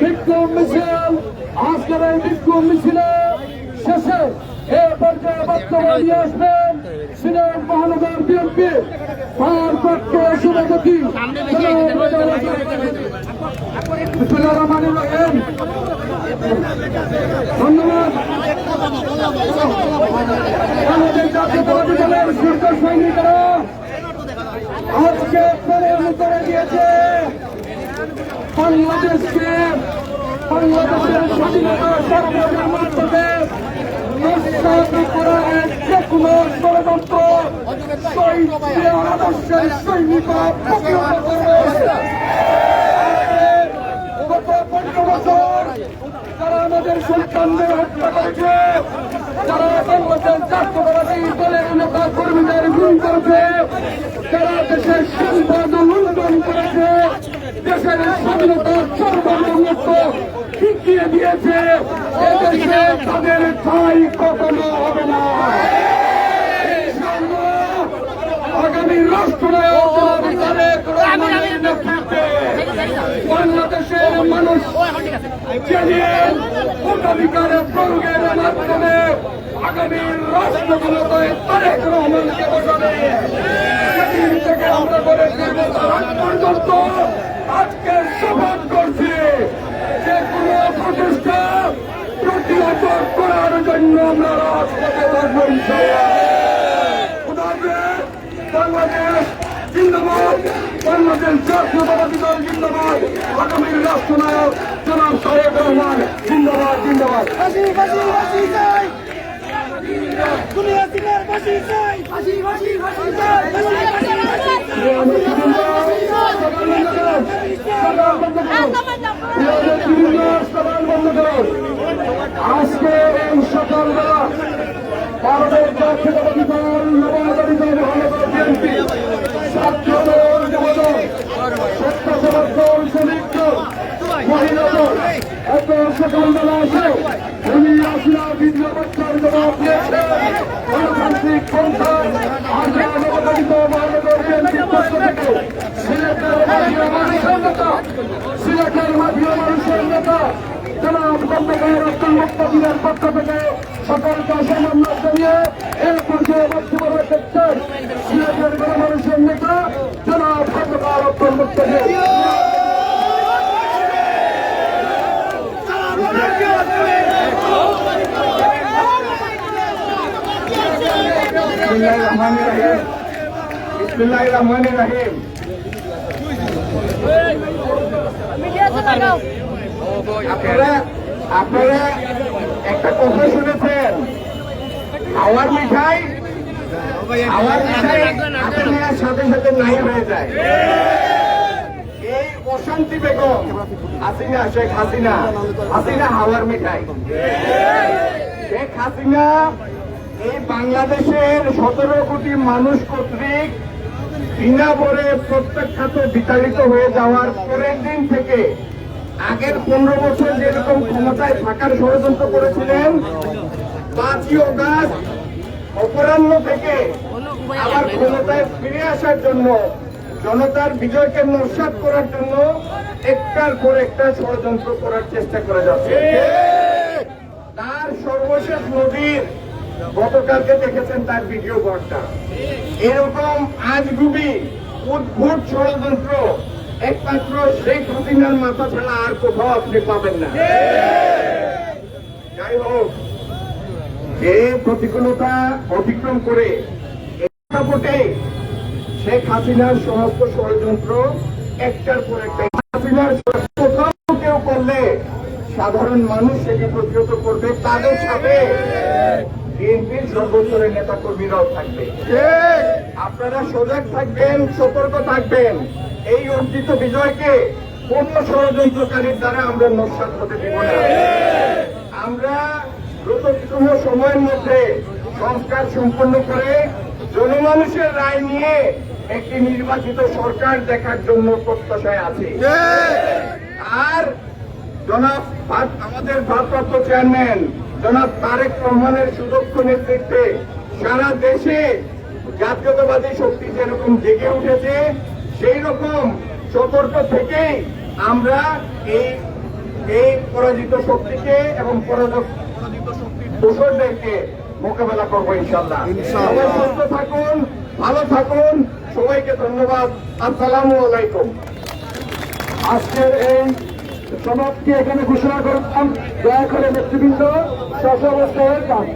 বিক্ষোভ মিছিল আজকের এই বিক্ষোভ মিছিলে শেষে এ পর্যায়ে বক্তব্য নিয়ে আসবেন সিলেট ভারপ্রাপ্ত সভাপতি। ধন্যবাদ বাংলাদেশ জাতীয়তাবাদী দলের শীর্ষ সৈনিকেরা আজকে প্রেরণ করে দিয়েছে? বাংলাদেশকে বাংলাদেশের স্বাধীনতা সার্বভৌমত্বকে নস্যাৎ করা এক যে কোনো যারা আমাদের সন্তানদের হত্যা করেছে যারা বাংলাদেশ জাতীয়তাবাদী দলের নেতা কর্মীদের গুণ করেছে, যারা দেশের সম্পদ লুণ্ঠন করেছে, দেশের স্বাধীনতা সর্বনিম্ন শিখিয়ে দিয়েছে, এদেশে তাদের ঠাই কখনো হবে না ইনশাআল্লাহ, আগামী রাষ্ট্রনায়ক জনাব তারেক রহমানের নেতৃত্বে বাংলাদেশের মানুষ জেনে ভোটাধিকার প্রয়োগের মাধ্যমে আগামী রাষ্ট্রগুলোতে তারেক রহমানকে বসাবে। সেদিন থেকে আমরা করে পর্যন্ত আজকে শপথ করছি। যে কোনো প্রচেষ্টা প্রতিহত করার জন্য আমরা রাজপথে থাকব খুদাহাফেজ, বাংলাদেশ জিন্দাবাদ। বাংলাদেশ জাতীয়তাবাদী দল জিন্দাবাদ। আগামীর রাষ্ট্রনায়ক জনাব তারেক রহমান। জিন্দাবাদ জিন্দাবাদ। আজকে এই সকালবেলা ভারতের জাতীয়তাবাদী দল নবাগী দল মহানগর বিএনপি ছাত্র দল যুবদল স্বেচ্ছাসেবক দল শ্রমিক দল মহিলা দল এত সকালবেলা আসে উনি আসিয়া বিদ্যা বাচ্চার জবাব দিয়েছেন গণতান্ত্রিক পন্থা আমরা নবাগত মহানগর বিএনপির পক্ষ থেকে সিলেটের মাটিয়া মানুষের নেতা সকলকে সম্মান জানিয়ে পর্যায়ে বক্তব্য সিলেটের গণমানুষের নেতা জনাব খন্দকার আব্দুল মুক্তাদির একটা কথা শুনেছেন হাওয়ার মিঠাই মিঠাই সাথে সাথে নাই হয়ে যায় এই অশান্তি বেগম হাসিনা শেখ হাসিনা হাসিনা হাওয়ার মিঠাই শেখ হাসিনা এই বাংলাদেশের সতেরো কোটি মানুষ কর্তৃক বিনা বরে প্রত্যাখ্যাত বিতাড়িত হয়ে যাওয়ার পরের দিন থেকে আগের পনেরো বছর যেরকম ক্ষমতায় থাকার ষড়যন্ত্র করেছিলেন পাঁচই অগাস্ট অপরাহ্ন থেকে আবার ক্ষমতায় ফিরে আসার জন্য জনতার বিজয়কে নস্বাত করার জন্য একটার পর একটা ষড়যন্ত্র করার চেষ্টা করে যাচ্ছে। তার সর্বশেষ নদীর গতকালকে দেখেছেন তার ভিডিও বার্তা। এরকম আজগুবি উদ্ভুত ষড়যন্ত্র একমাত্র শেখ হাসিনার মাথা ছাড়া আর কোথাও আপনি পাবেন না। যাই হোক, যে প্রতিকূলতা অতিক্রম করে শেখ হাসিনার সমস্ত ষড়যন্ত্র একটার পর একটা। হাসিনার কোথাও কেউ করলে সাধারণ মানুষ সেটি প্রতিহত করবে, তাদের সাথে। বিএনপির সর্বস্তরের নেতা কর্মীরাও থাকবে আপনারা সজাগ থাকবেন সতর্ক থাকবেন। এই অর্জিত বিজয়কে কোন ষড়যন্ত্রকারীর দ্বারা আমরা নস্বাত হতে দিব না। আমরা দ্রুততম সময়ের মধ্যে সংস্কার সম্পন্ন করে জনমানুষের রায় নিয়ে একটি নির্বাচিত সরকার দেখার জন্য প্রত্যাশায় আছে। আর জনাব আমাদের ভারপ্রাপ্ত চেয়ারম্যান জনাব তারেক রহমানের সুদক্ষ নেতৃত্বে সারা দেশে জাতীয়তাবাদী শক্তি যেরকম জেগে উঠেছে সেই রকম সতর্ক থেকেই আমরা এই এই পরাজিত শক্তিকে এবং পরাজিত শক্তির দোষরদেরকে মোকাবেলা করব ইনশাল্লাহ সবাই সুস্থ থাকুন ভালো থাকুন। সবাইকে ধন্যবাদ। আসসালামু আলাইকুম। আজকের এই সমাপ্তি এখানে ঘোষণা করলাম দয়া করে নেতৃবৃন্দ হয়ে যান।